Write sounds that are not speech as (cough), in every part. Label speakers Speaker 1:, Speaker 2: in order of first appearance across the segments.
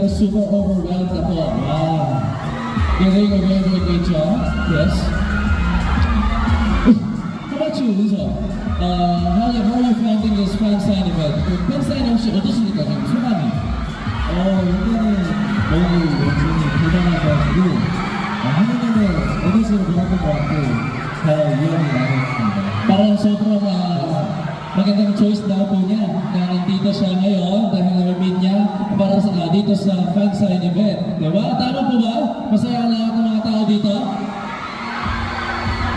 Speaker 1: pero super overwhelmed ako. Wow. You're doing a very, very great job. Yes. How about you, Lisa? Uh, how, how are you finding this fan sign event? 그 팬사인 혹시 어떠십니까? 지금 소감이?
Speaker 2: 어, 일단은 너무
Speaker 1: dito sa fan sign event. Di ba? Tama po ba? Masaya ang lahat ng mga tao dito?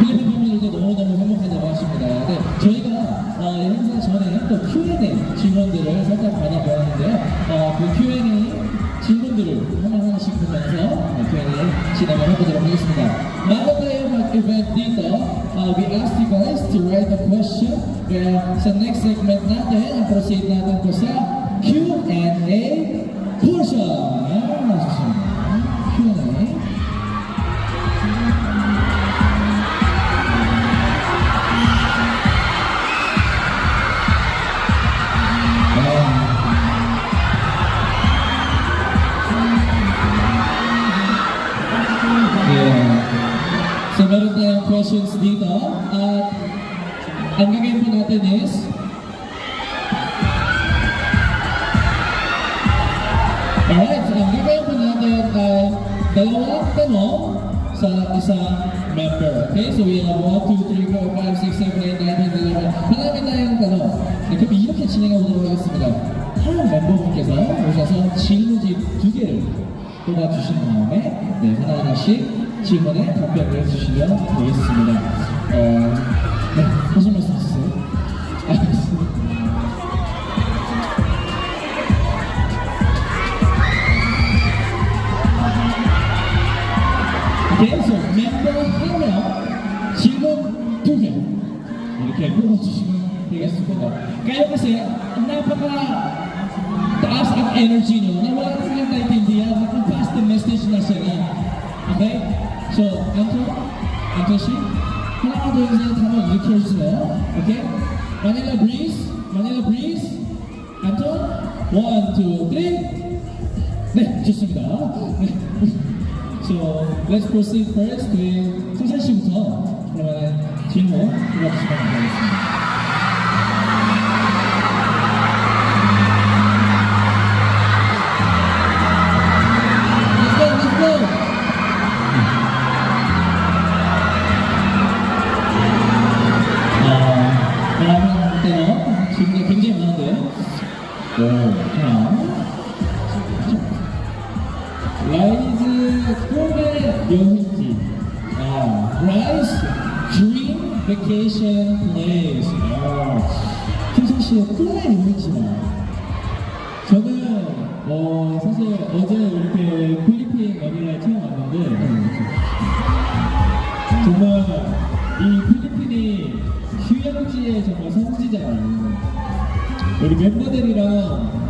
Speaker 1: 필리핀 팬분들도 너무너무 행복하다고 하십니다. 네, 저희가 어, 이 행사 전에 또 Q&A 질문들을 살짝 받아보았는데요. 어, 그 Q&A 질문들을 하나하나씩 보면서 어, Q&A 진행을 해보도록 하겠습니다. tayo mag-event dito, uh, we asked you guys to write a question. Kaya sa next segment natin, ang proceed natin po sa Q&A Okay, so we have 1, 2, 3, 4, 5, 6, 7, 8, 9, 10, 11. marami tayong tanong. 네, 그럼 이렇게 진행해보도록 하겠습니다. 한 멤버분께서 오셔서 질문지 두 개를 뽑아주신 다음에 네, 하나하나씩 질문에 답변을 해주시면 되겠습니다. 어, 네, 무슨 말씀 하셨어요? 알겠습니다. 이렇게 뽑아주시면 되겠습니다. Kaya kasi, napaka taas ang energy nyo na wala na silang naintindihan na kung pass the message na sila. Okay? So, Anto, Anto 씨, 하나, 둘, 셋 하면 이렇게 해주세요. Okay? Manila Breeze, Manila Breeze, Anto, one, two, three. 네, 좋습니다. 네. So, let's proceed first with 승찬 씨부터 질문 들어주시면 감사하겠습니다. 어 사실 어제 이렇게 필리핀 여기를 처음 왔는데 정말 이 필리핀이 휴양지의 정말 성지잖아요. 우리 멤버들이랑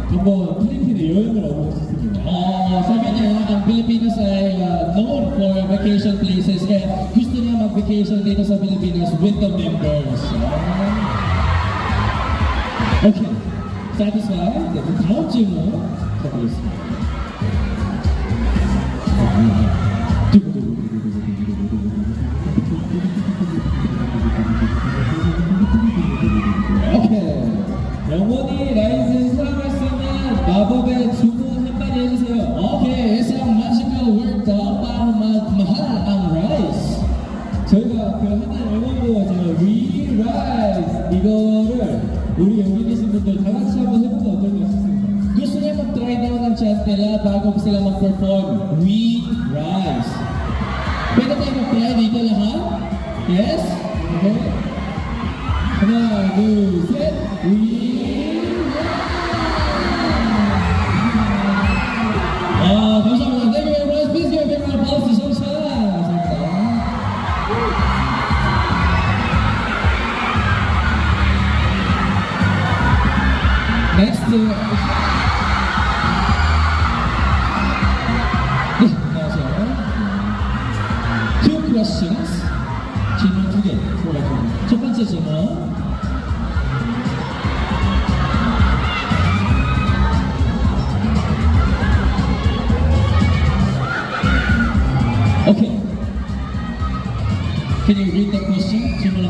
Speaker 1: 한번 필리핀에 여행을 오고 싶습니다. 어, sabi niya, ang Pilipinas ay uh, known for vacation places and gusto niya mag-vacation dito sa Pilipinas with the members. Ah. Okay. Satisfied? 네, 그럼 다음 질문 가보겠습니다. 예스. 네. 하나,
Speaker 2: 둘, 셋.
Speaker 1: 위.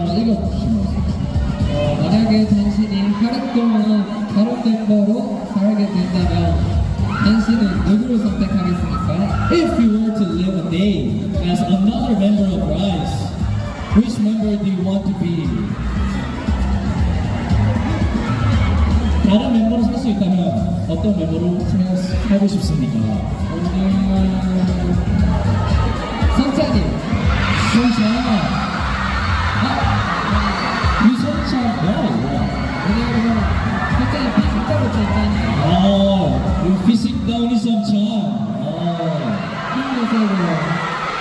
Speaker 1: 읽어주시면.
Speaker 2: 어, 만약에 당신이 하루 동안 다른 멤버로 살게 된다면 당신은 누구를 선택하겠습니까?
Speaker 1: If you were to live a day as another member of Rise, which member do you want to be? 다른 멤버로 살 수 있다면 어떤 멤버로 살- 살고 싶습니까?
Speaker 2: 음, 성찬이
Speaker 1: 성찬. 어, 피식 다운이 성찬. 어.
Speaker 2: 힘내서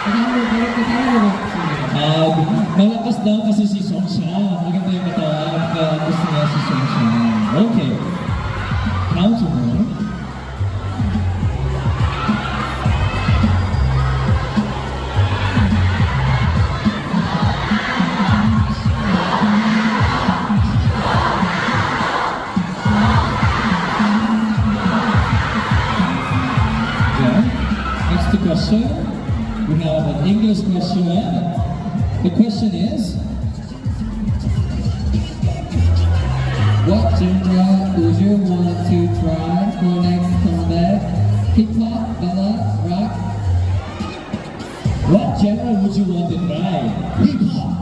Speaker 2: 한번 그렇게 살아보고 싶습니다
Speaker 1: Ah, malakas daw kasi si Songshan. Maganda yung katawan. Kaya gusto niya si Songshan. Okay.
Speaker 2: What genre would you want to try? Hip hop,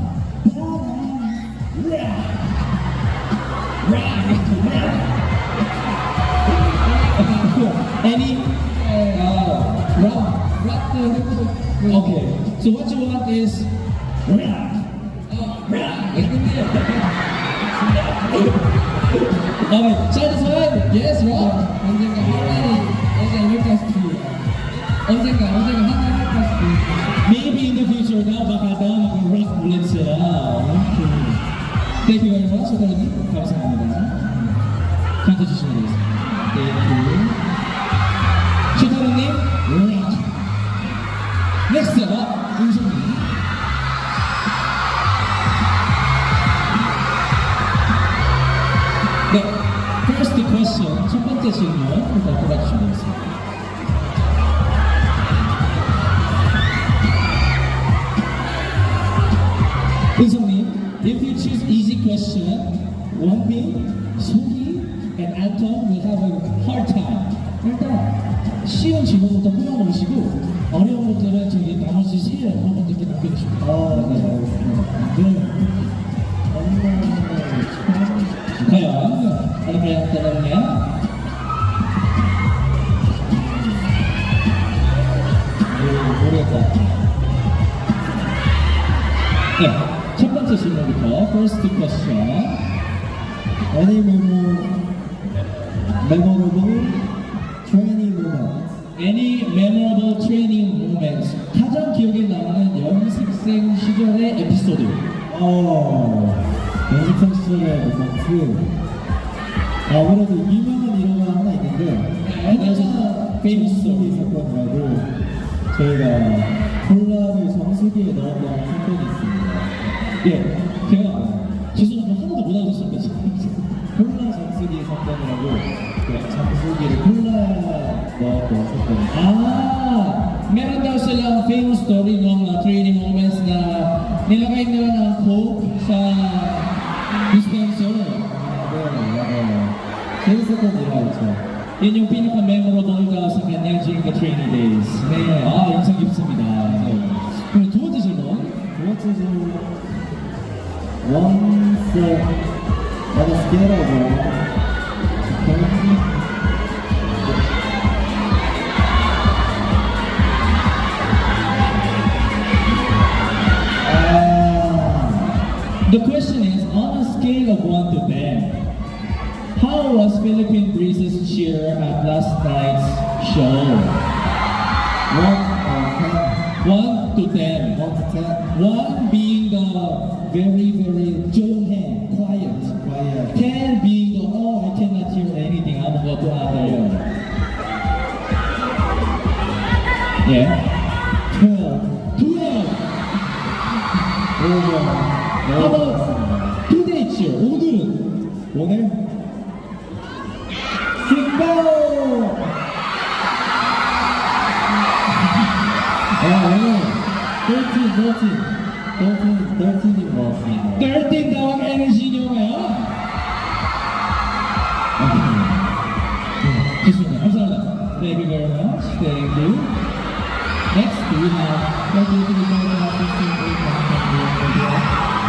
Speaker 1: rap, rap, rap. Any? Uh, rap.
Speaker 2: 락도 해보고
Speaker 1: Okay. So what you want is rap.
Speaker 2: 락! 근데
Speaker 1: Okay. Side to side. Yes, rap.
Speaker 2: 언젠가 하나니 언젠가 할까 싶어 언젠가 언젠가 하나 할까 싶어
Speaker 1: Maybe in the future daw, baka daw mag-rock ulit sila. Okay. Thank you very much, Attorney. 감사합니다. 카드 주시면 되겠습니다. Easy question, 원빈, 소희, and Anton will have a hard time. 일단 쉬운 질문부터 뽑아놓으시고 어려운 것들은 저기 나머지 세 멤버분들께 맡겨주시면 돼요.
Speaker 2: 아, 네, 알겠습니다. 네.
Speaker 1: 과연 어느 분이 떠나느 first question.
Speaker 2: Any memo, memorable training moment?
Speaker 1: Any memorable training moments? 가장 기억에 남는 연습생 시절의 에피소드.
Speaker 2: 어, 연습생 시절의 모먼트. 아무래도 유명한 일화가 하나 있는데,
Speaker 1: 네, 그래서
Speaker 2: 페이스 스토리 사건이라고 저희가
Speaker 1: Ah, meron daw silang famous story ng uh, training moments na nilagay nila ng coke sa dispenser.
Speaker 2: 네, 맞아요. 재밌었던 일화였죠.
Speaker 1: Yun yung pinaka-memorable daw sa kanya during the training days. 네, 아, 인상 깊습니다. 그럼 두 번째 질문.
Speaker 2: 두 번째 질문. On
Speaker 1: The question is, on a scale of 1 to 10, how was Philippine Breeze's cheer at last night's show?
Speaker 2: 1 to
Speaker 1: 10. 1 to
Speaker 2: 10. 1 to 10.
Speaker 1: 1 being the very, very Johan, quiet.
Speaker 2: Quiet.
Speaker 1: 10 being the, oh, I cannot hear anything. 아무것도 안 들려. Yeah.
Speaker 2: 12.
Speaker 1: 12.
Speaker 2: 12.
Speaker 1: 어, 도대체 오늘은
Speaker 2: 오늘 킥바오 어, 오늘 13, 13, 13, 13이 먹었습니다
Speaker 1: 13 dog energy 영화 요? 죄송합니다 감사합니다 Thank you very much. Thank you.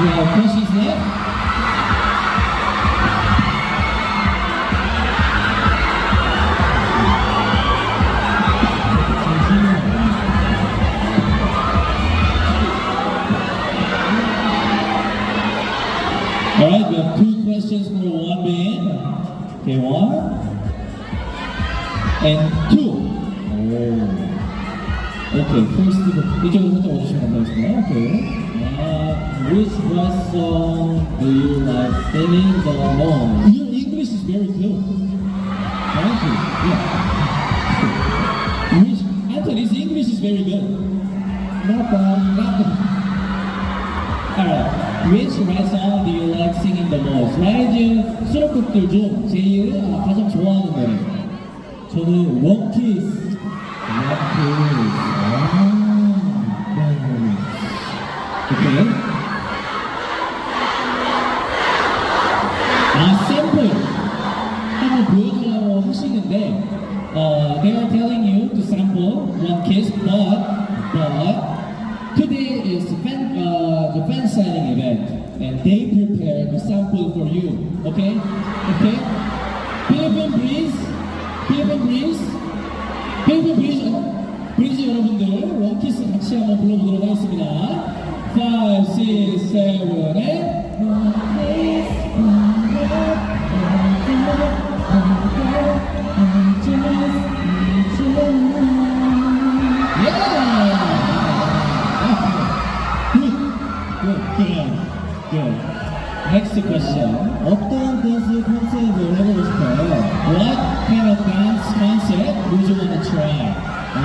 Speaker 2: Year.
Speaker 1: we have
Speaker 2: Which
Speaker 1: rap song do you like singing the most? 라이즈 수록곡들 중 제일 아, 가장 좋아하는 노래.
Speaker 2: 저는 원키스. 원키스. 아, 네.
Speaker 1: 오케이. 아, 샘플. 한번 보여주려고 하시는데, 어, they are telling you to sample one kiss, but, but, today and they prepared the sample for you. Okay? Okay? Philippine Breeze, Philippine Breeze, Philippine Breeze, 어, 브리즈 여러분들, 원키스 같이 한번 불러보도록 하겠습니다. 5, 6, 7, 8. Next question.
Speaker 2: 어떤 댄스 컨셉을 해보고 싶어요?
Speaker 1: What kind of dance concept would you want to try?
Speaker 2: 아,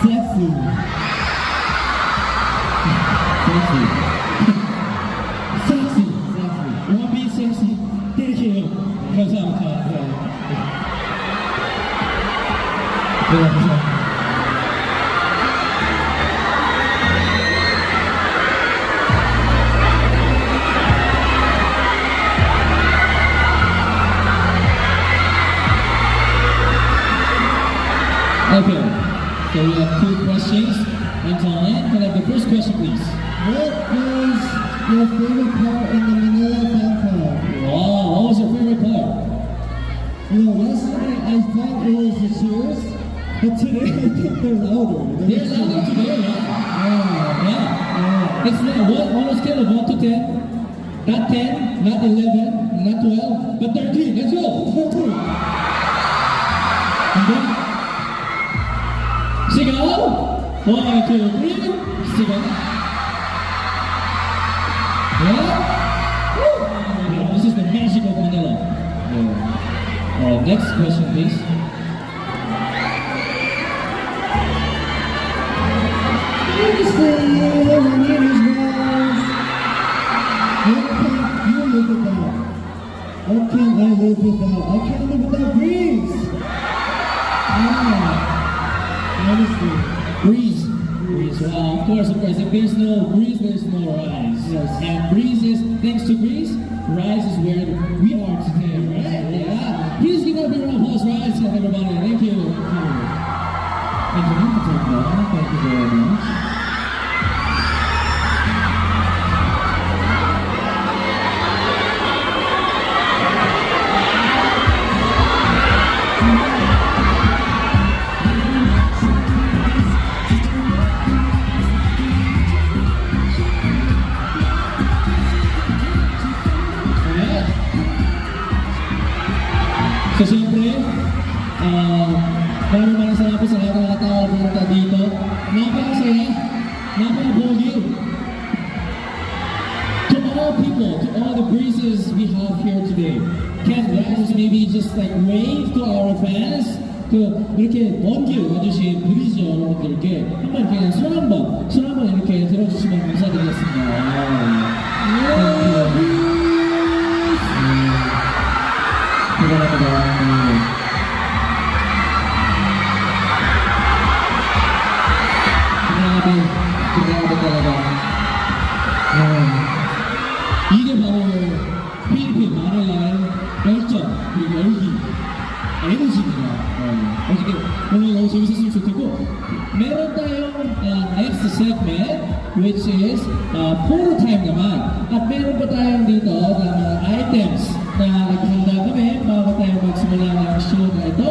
Speaker 2: 섹시. 섹시.
Speaker 1: Sexy.
Speaker 2: Your favorite part in the Manila fan club?
Speaker 1: Wow, what was your favorite part?
Speaker 2: You know, yesterday I thought it was the cheers, but today (laughs) I think they're louder.
Speaker 1: They're louder today, yeah? Yeah. It's not one on a scale of one to ten. Not ten, not eleven, not twelve, but thirteen. Let's go. And then, sigaw. One, two, three. Sigaw. Next question, please.
Speaker 2: What can you live without? I live without? I can't live without breeze. Ah, honestly.
Speaker 1: Breeze. Breeze. Well, of course, of course. If there's no breeze, there's no rise.
Speaker 2: Yes.
Speaker 1: And breeze is, thanks to breeze, rise is where we are today, right? Yeah. Everybody. Thank you. Thank you. Thank you. Thank you very much. 들어주시면 감사드리겠습니다. Segment which is uh, photo time naman at meron pa tayong dito na mga items na naghanda kami bago tayo magsimula ng show na ito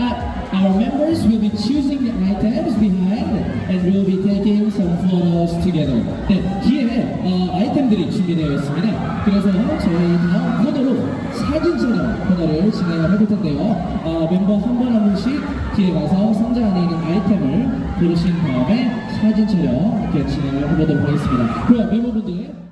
Speaker 1: at our members will be choosing the items behind and we'll be taking some photos together 네, 뒤에 어, 아이템들이 준비되어 있습니다 그래서 저희 다음 코너로 사진 촬영 코너를 진행을 해볼 텐데요 어, 멤버 한 분 한 분씩 뒤에 가서 상자 안에 있는 아이템을 고르신 다음에 사진 촬영 이렇게 진행을 해보도록 하겠습니다. 그럼 멤버분들